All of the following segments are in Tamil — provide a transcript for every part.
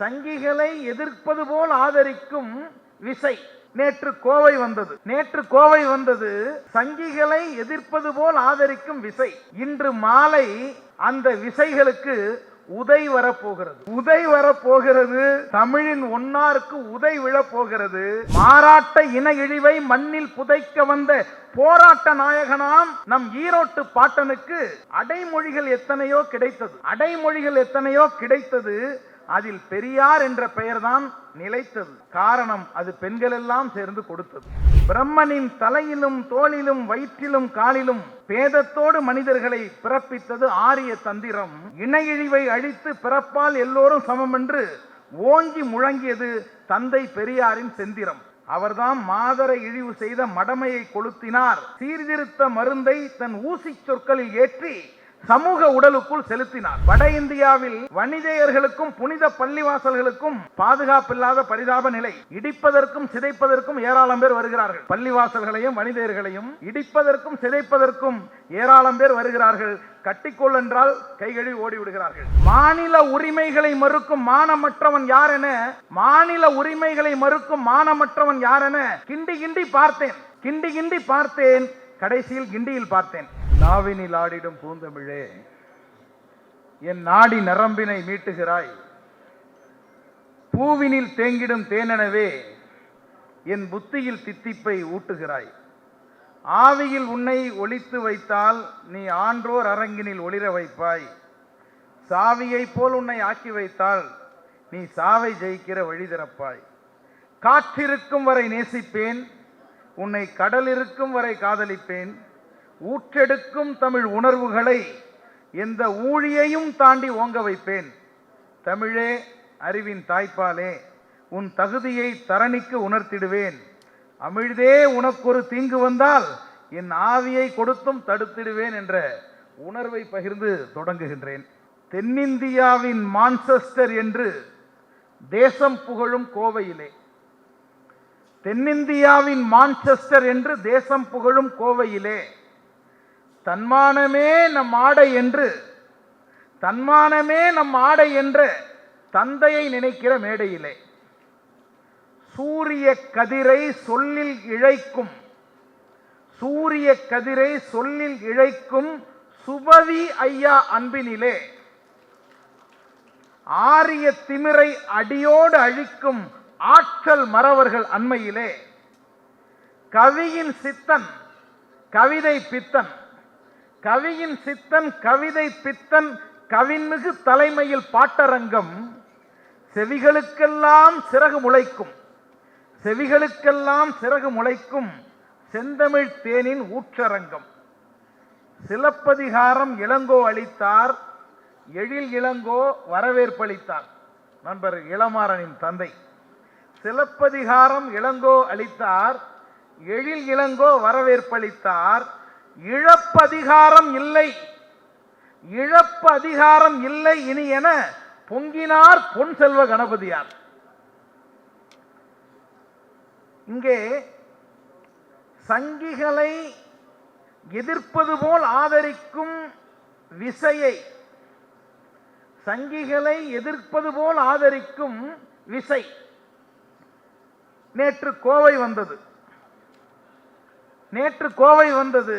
சங்கிகளை எதிர்ப்பது போல் ஆதரிக்கும் விசை. நேற்று கோவை வந்தது. நேற்று கோவை வந்தது சங்கிகளை எதிர்ப்பது போல் ஆதரிக்கும் விசை. இன்று மாலை அந்த விசைகளுக்கு உதை வரப்போகிறது. உதை வரப்போகிறது. தமிழின் ஒன்னாருக்கு உதை விழப்போகிறது. மாறாட்ட இன இழிவை மண்ணில் புதைக்க வந்த போராட்ட நாயகனாம் நம் ஈரோட்டு பாட்டனுக்கு அடைமொழிகள் எத்தனையோ கிடைத்தது. அடைமொழிகள் எத்தனையோ கிடைத்தது. அதில் பெரியார் என்ற பெயர்தான் நிலைத்தது. காரணம் அது பெண்கள் எல்லாம் சேர்ந்து கொடுத்தது. பிரம்மனின் தலையிலும் தோளிலும் வயிற்றிலும் காலிலும் பேதத்தோடு மனிதர்களை பிறப்பித்தது ஆரிய தந்திரம். இணையிழிவை அழித்து பிறப்பால் எல்லோரும் சமம் என்று ஓங்கி முழங்கியது தந்தை பெரியாரின் செந்திரம். அவர்தாம் மாதரை இழிவு செய்த மடமையை கொளுத்தினார். சீர்திருத்த மருந்தை தன் ஊசி சொற்களில் ஏற்றி சமூக உடலுக்குள் செலுத்தினார். வட இந்தியாவில் வணிகர்களுக்கும் புனித பள்ளிவாசல்களுக்கும் பாதுகாப்பில்லாத பரிதாப நிலை. இடிப்பதற்கும் சிதைப்பதற்கும் ஏராளம் பேர் வருகிறார்கள். பள்ளிவாசல்களையும் வணிகர்களையும் இடிப்பதற்கும் சிதைப்பதற்கும் ஏராளம் பேர் வருகிறார்கள். கட்டிக்கொள் என்றால் கைகழி ஓடி விடுகிறார்கள் மாநில உரிமைகளை மறுக்கும் மானமற்றவன் யார் என மாநில உரிமைகளை மறுக்கும் மானமற்றவன் யார் என கிண்டி கிண்டி பார்த்தேன். கிண்டி கிண்டி பார்த்தேன். கடைசியில் கிண்டியில் பார்த்தேன். நாவினில் ஆடிடும் பூந்தமிழே என் நாடி நரம்பினை மீட்டுகிறாய். பூவினில் தேங்கிடும் தேனெனவே என் புத்தியில் தித்திப்பை ஊட்டுகிறாய். ஆவியில் உன்னை ஒளித்து வைத்தால் நீ ஆன்றோர் அரங்கினில் ஒளிர வைப்பாய். சாவியைப் போல் உன்னை ஆக்கி வைத்தால் நீ சாவை ஜெயிக்கிற வழி திறப்பாய். காற்றிருக்கும் வரை நேசிப்பேன் உன்னை கடல் இருக்கும் வரை காதலிப்பேன். ஊற்றெடுக்கும் தமிழ் உணர்வுகளை எந்த ஊழியையும் தாண்டி ஓங்க வைப்பேன். தமிழே அறிவின் தாய்ப்பாலே உன் தகுதியை தரணிக்கு உணர்த்திடுவேன். அமிழ்தே உனக்கொரு தீங்கு வந்தால் என் ஆவியை கொடுத்தும் தடுத்திடுவேன் என்ற உணர்வை பகிர்ந்து தொடங்குகின்றேன். தென்னிந்தியாவின் மான்செஸ்டர் என்று தேசம் புகழும் கோவையிலே. தென்னிந்தியாவின் மான்செஸ்டர் என்று தேசம் புகழும் கோவையிலே. தன்மானமே நம் ஆடை என்று தன்மானமே நம் ஆடை என்ற தந்தையை நினைக்கிற மேடையிலே. சூரிய கதிரை சொல்லில் இழைக்கும் சூரிய கதிரை சொல்லில் இழைக்கும் சுபவி ஐயா அன்பினிலே. ஆரிய திமிரை அடியோடு அழிக்கும் ஆற்றல் மறவர்கள் அண்மையிலே கவியின் சித்தன் கவிதை பித்தன் கவியின் சித்தன் கவிதை பித்தன் கவின்மிகு தலைமையில் பாட்டரங்கம் செவிகளுக்கெல்லாம் சிறகு முளைக்கும் செவிகளுக்கெல்லாம் சிறகு முளைக்கும் செந்தமிழ் தேனின் ஊற்றரங்கம். சிலப்பதிகாரம் இளங்கோ அளித்தார் எழில் இளங்கோ வரவேற்பளித்தார். நண்பர் இளமாறனின் தந்தை. சிலப்பதிகாரம் இளங்கோ அளித்தார் எழில் இளங்கோ வரவேற்பளித்தார் இழப்பதிகாரம் இல்லை. இழப்பு அதிகாரம் இல்லை இனி என பொங்கினார் பொன் செல்வ கணபதியார். இங்கே சங்கிகளை எதிர்ப்பது போல் ஆதரிக்கும் விசையை சங்கிகளை எதிர்ப்பது போல் ஆதரிக்கும் விசை. நேற்று கோவை வந்தது. நேற்று கோவை வந்தது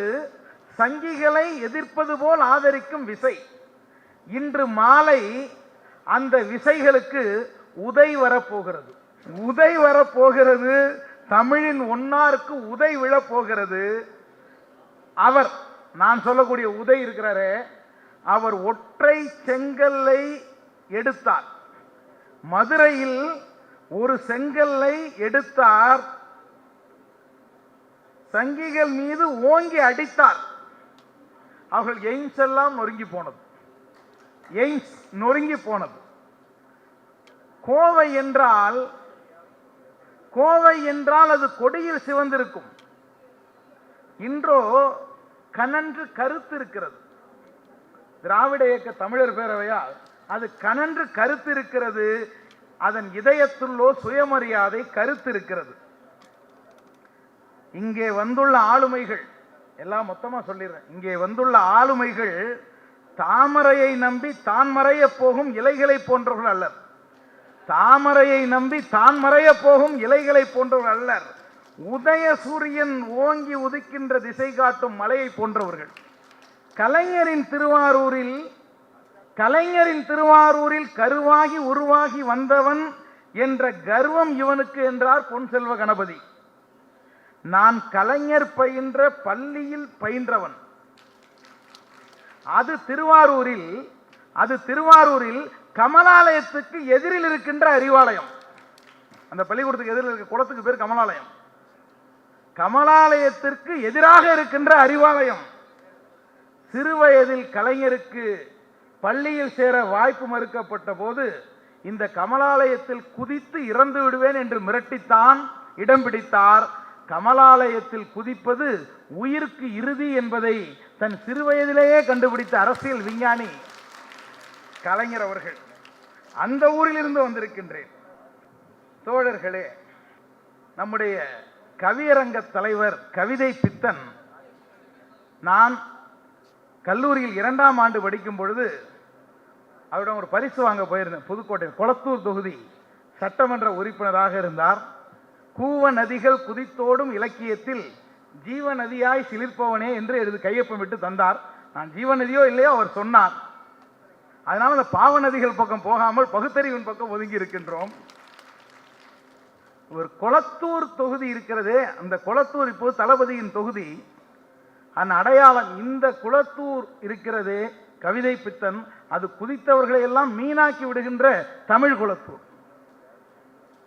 சங்கிகளை எதிர்ப்பது போல் ஆதரிக்கும் விசை. இன்று மாலை அந்த விசைகளுக்கு உதை வரப்போகிறது. உதை வரப்போகிறது தமிழின் ஒன்னாருக்கு உதை விழப்போகிறது. அவர் நான் சொல்லக்கூடிய உதை இருக்கிறாரே அவர் ஒற்றை செங்கல்லை எடுத்தார். மதுரையில் ஒரு செங்கல்லை எடுத்தார். சங்கிகள் மீது ஓங்கி அடித்தார். அவர்கள் எய்ம்ஸ் எல்லாம் நொறுங்கி போனது. எய்ம்ஸ் நொறுங்கி போனது. கோவை என்றால் கோவை என்றால் அது கொடியில் சிவந்திருக்கும். இன்றோ கனன்று கருத்து இருக்கிறது. திராவிட இயக்க தமிழர் பேரவையால் அது கனன்று கருத்து இருக்கிறது அதன் இதயத்துள்ளோ சுயமரியாதை கருத்து இருக்கிறது இங்கே வந்துள்ள ஆளுமைகள் எல்லாம் மொத்தமா சொல்லிடுறேன். இங்கே வந்துள்ள ஆளுமைகள் தாமரையை நம்பி தான் மறைய போகும் இலைகளை போன்றவர்கள் அல்லர். தாமரையை நம்பி தான் மறைய போகும் இலைகளை போன்றவர் அல்லர். உதய சூரியன் ஓங்கி உதிக்கின்ற திசை காட்டும் மலையை போன்றவர்கள். கலைஞரின் திருவாரூரில் கலைஞரின் திருவாரூரில் கருவாகி உருவாகி வந்தவன் என்ற கர்வம் இவனுக்கு என்றார் பொன் செல்வ கணபதி. நான் கலைஞர் பயின்ற பள்ளியில் பயின்றவன். அது திருவாரூரில் அது திருவாரூரில் கமலாலயத்துக்கு எதிரில் இருக்கின்ற அறிவாலயம். அந்த பள்ளிக்கூடத்துக்கு எதிரில் இருக்க குளத்துக்கு பேர் கமலாலயம். கமலாலயத்திற்கு எதிராக இருக்கின்ற அறிவாலயம். சிறுவயதில் கலைஞருக்கு பள்ளியில் சேர வாய்ப்பு மறுக்கப்பட்ட போது இந்த கமலாலயத்தில் குதித்து இறந்து விடுவேன் என்று மிரட்டித்தான் இடம் பிடித்தார். கமலாலயத்தில் குதிப்பது உயிருக்கு இறுதி என்பதை தன் சிறுவயதிலேயே கண்டுபிடித்த அரசியல் விஞ்ஞானி கலைஞர் அவர்கள் அந்த ஊரிலிருந்து வந்திருக்கின்றேன். தோழர்களே நம்முடைய கவியரங்க தலைவர் கவிதை பித்தன் நான் கல்லூரியில் இரண்டாம் ஆண்டு படிக்கும் பொழுது அவரிடம் ஒரு பரிசு வாங்க போயிருந்தேன். புதுக்கோட்டை குளத்தூர் தொகுதி சட்டமன்ற உறுப்பினராக இருந்தார். கூவ நதிகள் குதித்தோடும் இலக்கியத்தில் ஜீவ நதியாய் சிலிர்ப்பவனே என்று எழுது கையொப்பம் விட்டு தந்தார். நான் ஜீவ நதியோ இல்லையோ அவர் சொன்னார். அதனால அந்த பாவ நதிகள் பக்கம் போகாமல் பகுத்தறிவின் பக்கம் ஒதுங்கி இருக்கின்றோம். ஒரு குளத்தூர் தொகுதி இருக்கிறதே அந்த குளத்தூர் இப்போது தளபதியின் தொகுதி. அந்த அடையாளம் இந்த குளத்தூர் இருக்கிறதே. கவிதை பித்தன் அது குதித்தவர்களை எல்லாம் மீனாக்கி விடுகின்ற தமிழ் குளத்தூர்.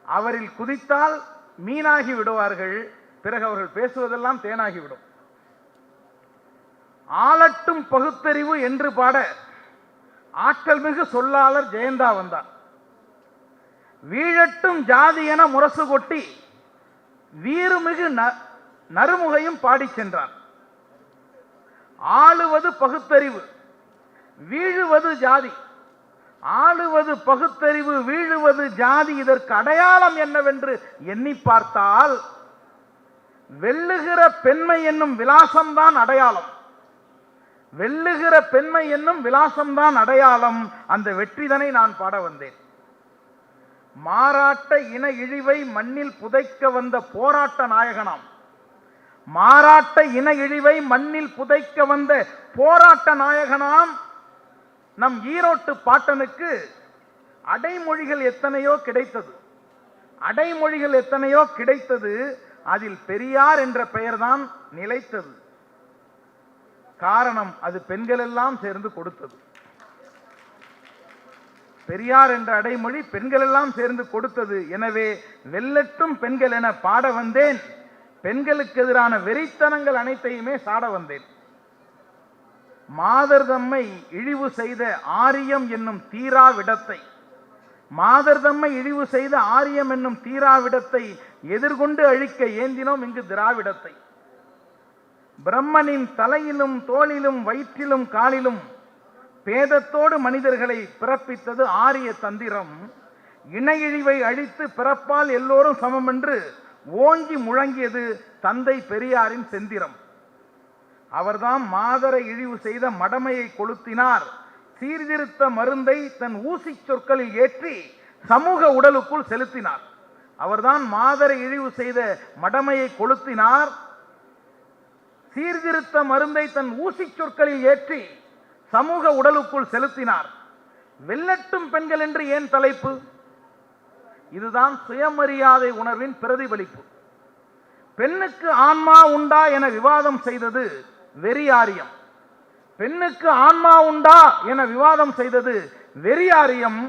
அவரில் குதித்தால் மீனாகி விடுவார்கள் பிறகு அவர்கள் பேசுவதெல்லாம் தேனாகிவிடும் ஆளட்டும் பகுத்தறிவு என்று பாட ஆற்றல் மிகு சொல்லாளர் ஜெயந்தா வந்தார். வீழட்டும் ஜாதி என முரசு கொட்டி வீறுமிகு ந- நறுமுகையும் பாடிச் சென்றார். ஆளுவது பகுத்தறிவு வீழுவது ஜாதி. ஆளுவது பகுத்தறிவு வீழுவது ஜாதி இதற்கு அடையாளம் என்னவென்று எண்ணி பார்த்தால் வெல்லுகிற பெண்மை என்னும் விலாசம்தான் அடையாளம். வெல்லுகிற பெண்மை என்னும் விலாசம்தான் அடையாளம். அந்த வெற்றிதனை நான் பாட வந்தேன். மாறாட்ட இன இழிவை மண்ணில் புதைக்க வந்த போராட்ட நாயகனாம். மாறாட்ட இன இழிவை மண்ணில் புதைக்க வந்த போராட்ட நாயகனாம் நம் ஈரோட்டு பாட்டனுக்கு அடைமொழிகள் எத்தனையோ கிடைத்தது. அடைமொழிகள் எத்தனையோ கிடைத்தது அதில் பெரியார் என்ற பெயர்தான் நிலைத்தது. காரணம் அது பெண்கள் எல்லாம் சேர்ந்து கொடுத்தது. பெரியார் என்ற அடைமொழி பெண்கள் எல்லாம் சேர்ந்து கொடுத்தது. எனவே வெல்லட்டும் பெண்கள் என பாட வந்தேன். பெண்களுக்கு எதிரான வெறித்தனங்கள் அனைத்தையுமே சாட வந்தேன். மாதர் தம்மை இழிவு செய்த ஆரியம் என்னும் தீராவிடத்தை மாதர் தம்மை இழிவு செய்த ஆரியம் என்னும் தீராவிடத்தை எதிர்கொண்டு அழிக்க ஏந்தினோம் இங்கு திராவிடத்தை. பிரம்மனின் தலையிலும் தோளிலும் வயிற்றிலும் காலிலும் பேதத்தோடு மனிதர்களை பிறப்பித்தது ஆரிய தந்திரம். இணையிழிவை அழித்து பிறப்பால் எல்லோரும் சமம் என்று ஓங்கி முழங்கியது தந்தை பெரியாரின் செந்திரம். அவர்தான் மாதரை இழிவு செய்த மடமையை கொளுத்தினார். சீர்திருத்த மருந்தை தன் ஊசி சொற்களில் ஏற்றி சமூக உடலுக்குள் செலுத்தினார். அவர்தான் மாதரை இழிவு செய்த மடமையை கொளுத்தினார். சீர்திருத்த மருந்தை தன் ஊசி சொற்களில் ஏற்றி சமூக உடலுக்குள் செலுத்தினார். வெள்ளட்டும் பெண்கள் என்று ஏன் தலைப்பு? இதுதான் சுயமரியாதை உணர்வின் பிரதிபலிப்பு. பெண்ணுக்கு ஆன்மா உண்டா என விவாதம் செய்தது வெறியாரியம். பெண்ணுக்கு ஆன்மா உண்டா என விவாதம் செய்தது வெறியாரியம்.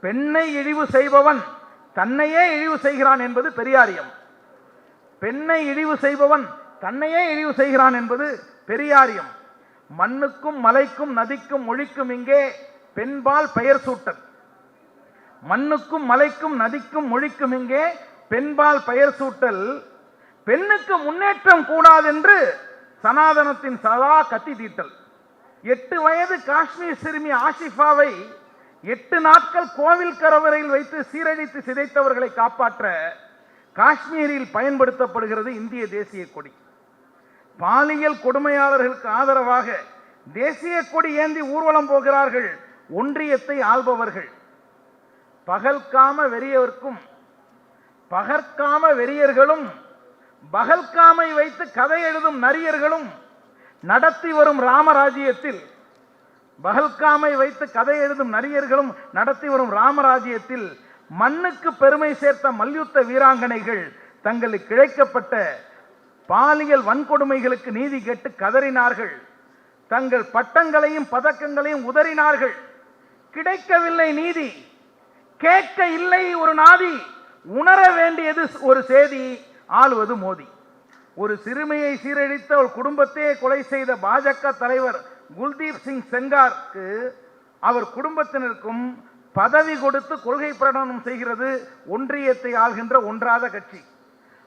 பெண்ணை இழிவு செய்பவன் தன்னையே இழிவு செய்கிறான் என்பது பெரியாரியம். பெண்ணை இழிவு செய்பவன் தன்னையே இழிவு செய்கிறான் என்பது பெரியாரியம். மண்ணுக்கும் மலைக்கும் நதிக்கும் மொழிக்கும் இங்கே பெண்பால் பெயர் சூட்டல். மண்ணுக்கும் மலைக்கும் நதிக்கும் மொழிக்கும் இங்கே பெண்பால் பெயர் சூட்டல். பெண்ணுக்கு முன்னேற்றம் கூடாதென்று சனாதனத்தின் சதா கத்தி தீட்டல். எட்டு வயது காஷ்மீர் சிறுமி ஆஷிஃபாவை எட்டு நாட்கள் கோவில் கரவரையில் வைத்து சீரழித்து சிதைத்தவர்களை காப்பாற்ற காஷ்மீரில் பயன்படுத்தப்படுகிறது இந்திய தேசிய கொடி. பாலியல் கொடுமையாளர்களுக்கு ஆதரவாக தேசிய கொடி ஏந்தி ஊர்வலம் போகிறார்கள் ஒன்றியத்தை ஆள்பவர்கள். பகல்காம வெறியவர்க்கும் பகற்காம வெறியர்களும் பகல்காமை வைத்து கதை எழுதும் நரியர்களும் நடத்தி வரும் ராமராஜ்யத்தில் பகல்காமை வைத்து கதை எழுதும் நரியர்களும் நடத்தி வரும் ராமராஜ்யத்தில் மண்ணுக்கு பெருமை சேர்த்த மல்யுத்த வீராங்கனைகள் தங்களுக்கு கிழைக்கப்பட்ட பாலியல் வன்கொடுமைகளுக்கு நீதி கேட்டு கதறினார்கள். தங்கள் பட்டங்களையும் பதக்கங்களையும் உதறினார்கள். கிடைக்கவில்லை நீதி. கேட்க இல்லை ஒரு நாதி உணர வேண்டியது ஒரு செய்தி ஆளுவது மோதி. ஒரு சிறுமியை சீரழித்த ஒரு குடும்பத்தையே கொலை செய்த பாஜக தலைவர் குல்தீப் சிங் செங்காருக்கு அவர் குடும்பத்தினருக்கும் பதவி கொடுத்து கொள்கை பிரகடனம் செய்கிறது ஒன்றியத்தை ஆள்கின்ற ஒன்றாத கட்சி.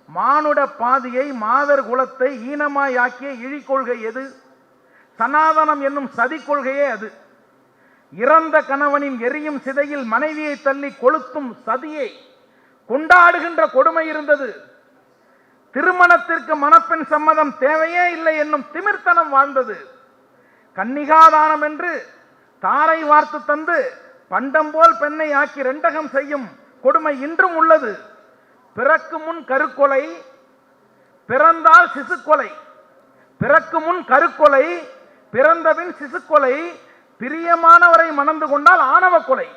மானுட பாதியை மாதர் குலத்தை ஈனமாயாக்கிய இழிக்கொள்கை எது? சனாதனம் என்னும் சதி கொள்கையே அது. இறந்த கணவனின் எரியும் சிதையில் மனைவியை தள்ளி கொளுத்தும் சதியை. கொண்டாடுகின்ற கொடுமை இருந்தது. திருமணத்திற்கு மணப்பெண் சம்மதம் தேவையே இல்லை என்னும் திமிர்த்தனம் வாழ்ந்தது. கன்னிகாதானம் என்று தாரை வார்த்து தந்து பண்டம் போல் பெண்ணை ஆக்கி ரெண்டகம் செய்யும் கொடுமை இன்றும் உள்ளது. பிறக்கு முன் கருக்கொலை பிறந்தால் சிசுக்கொலை. பிறக்கு முன் கருக்கொலை பிறந்தபின் சிசுக்கொலை பிரியமானவரை மணந்து கொண்டால் ஆணவ கொலை.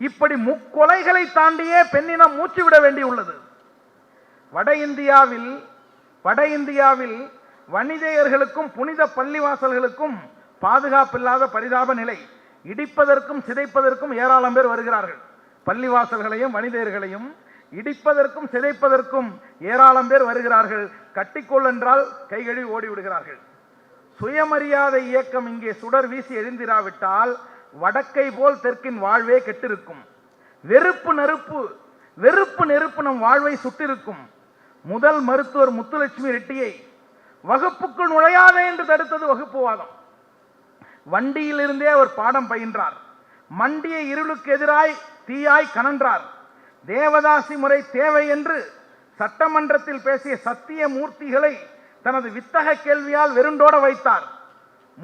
இப்படி முக்கொலைகளை தாண்டியே பெண்ணினம் மூச்சு விட வேண்டியுள்ளது வட இந்தியாவில் வட இந்தியாவில் வணிகர்களுக்கும் புனித பள்ளிவாசல்களுக்கும் பாதுகாப்பில்லாத பரிதாப நிலை. இடிப்பதற்கும் சிதைப்பதற்கும் ஏராளம் பேர் வருகிறார்கள். பள்ளிவாசல்களையும் வணிகர்களையும் இடிப்பதற்கும் சிதைப்பதற்கும் ஏராளம் பேர் வருகிறார்கள். கட்டிக்கொள் என்றால் கைகழுவி ஓடி விடுகிறார்கள் சுயமரியாதை இயக்கம் இங்கே சுடர் வீசி எழுந்திராவிட்டால் வடக்கை போல் தெற்கின் வாழ்வே கெட்டிருக்கும். வெறுப்பு நெருப்பு வெறுப்பு நெருப்பு நம் வாழ்வை சுட்டிருக்கும். முதல் மருத்துவர் முத்துலட்சுமி ரெட்டியை வகுப்புக்குள் நுழையாதே என்று தடுத்தது வகுப்புவாதம் வண்டியிலிருந்தே அவர் பாடம் பயின்றார். மண்டிய இருளுக்கு எதிராய் தீயாய் கனன்றார். தேவதாசி முறை தேவை என்று சட்டமன்றத்தில் பேசிய சத்திய மூர்த்திகளை தனது வித்தக கேள்வியால் வெருண்டோட வைத்தார்.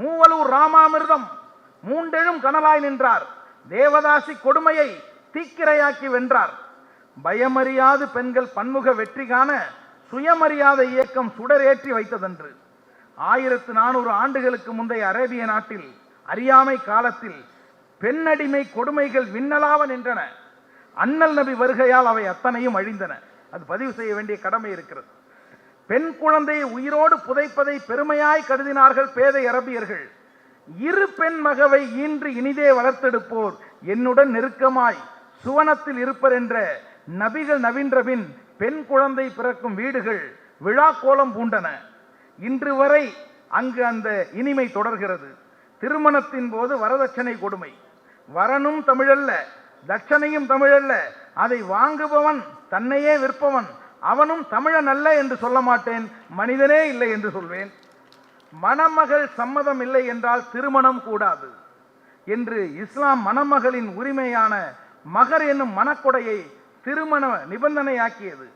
மூவலூர் ராமாமிர்தம் மூண்டெழும் கனலாய் நின்றார். தேவதாசி கொடுமையை தீக்கிரையாக்கி வென்றார். பயமறியாது பெண்கள் பன்முக வெற்றி காண சுயமரியாதை இயக்கம் சுடரேற்றி வைத்ததன்று. ஆயிரத்து நானூறு ஆண்டுகளுக்கு முந்தைய அரேபிய நாட்டில் அறியாமை காலத்தில் பெண்ணடிமை கொடுமைகள் விண்ணலாவ நின்றன. அண்ணல் நபி வருகையால் அவை அத்தனையும் அழிந்தன. அது பதிவு செய்ய வேண்டிய கடமை இருக்கிறது. பெண் குழந்தையை உயிரோடு புதைப்பதை பெருமையாய் கருதினார்கள் பேதை அரபியர்கள். இரு பெண் மகவை ஈன்று இனிதே வளர்த்தெடுப்போர். என்னுடன் நெருக்கமாய் சுவனத்தில் இருப்பர் என்ற நபிகள் நவீன்றபின் பெண் குழந்தை பிறக்கும் வீடுகள் விழா கோலம் பூண்டன. இன்று வரை அங்கு அந்த இனிமை தொடர்கிறது. திருமணத்தின் போது வரதட்சணை கொடுமை. வரனும் தமிழல்ல தட்சணையும் தமிழல்ல. அதை வாங்குபவன் தன்னையே விற்பவன் அவனும் தமிழன் அல்ல என்று சொல்ல மாட்டேன். மனிதனே இல்லை என்று சொல்வேன். மணமகள் சம்மதம் இல்லை என்றால் திருமணம் கூடாது. என்று இஸ்லாம் மணமகளின் உரிமையான மகர் என்னும் மனக்கொடையை திருமண நிபந்தனையாக்கியது.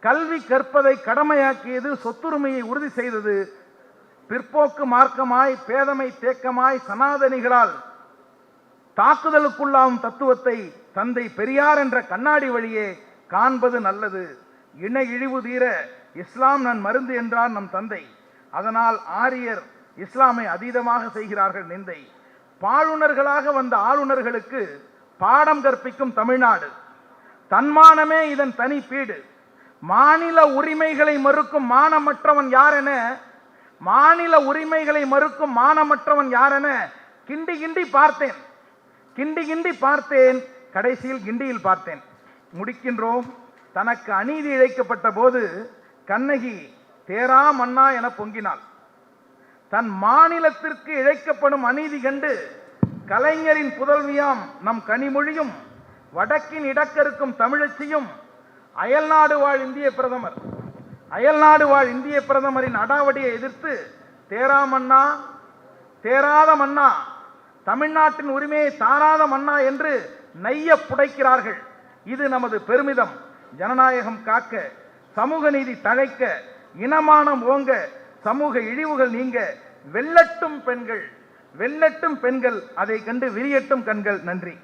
கல்வி கற்பதை கடமையாக்கியது சொத்துரிமையை உறுதி செய்தது. பிற்போக்கு மார்க்கமாய் பேதமை தேக்கமாய் சனாதனிகளால் தாக்குதலுக்குள்ளாகும் தத்துவத்தை தந்தை பெரியார் என்ற கண்ணாடி வழியே காண்பது நல்லது. இன இழிவு தீர இஸ்லாம் நன் மருந்து என்றார் நம் தந்தை. அதனால் ஆரியர் இஸ்லாமை அதீதமாக செய்கிறார்கள் நிந்தை. பாழுணர்களாக வந்த ஆளுநர்களுக்கு பாடம் கற்பிக்கும் தமிழ்நாடு. தன்மானமே இதன் தனி பீடு. மாநில உரிமைகளை மறுக்கும் மானமற்றவன் யார் என மாநில உரிமைகளை மறுக்கும் மானமற்றவன் யார் என கிண்டி கிண்டி பார்த்தேன். கிண்டி கிண்டி பார்த்தேன். கடைசியில் கிண்டியில் பார்த்தேன். முடிக்கின்றோம். தனக்கு அநீதி இழைக்கப்பட்ட போது கண்ணகி தேரா மன்னா என பொங்கினாள். தன் மாநிலத்திற்கு இழைக்கப்படும் அநீதி கண்டு கலைஞரின் புதல்வியாம் நம் கனிமொழியும் வடக்கின் இடக்கருக்கும் தமிழச்சியும் அயல்நாடு வாழ் இந்திய பிரதமர். அயல்நாடு வாழ் இந்திய பிரதமரின் அடாவடியை எதிர்த்து தேரா மன்னா தேராத மன்னா தமிழ்நாட்டின் உரிமையை தாராத மன்னா என்று நைய புடைக்கிறார்கள். இது நமது பெருமிதம். ஜனநாயகம் காக்க சமூக நீதி தழைக்க இனமானம் ஓங்க சமூக இழிவுகள் நீங்க வெல்லட்டும் பெண்கள் வெல்லட்டும் பெண்கள் அதை கண்டு விரியட்டும் கண்கள். நன்றி.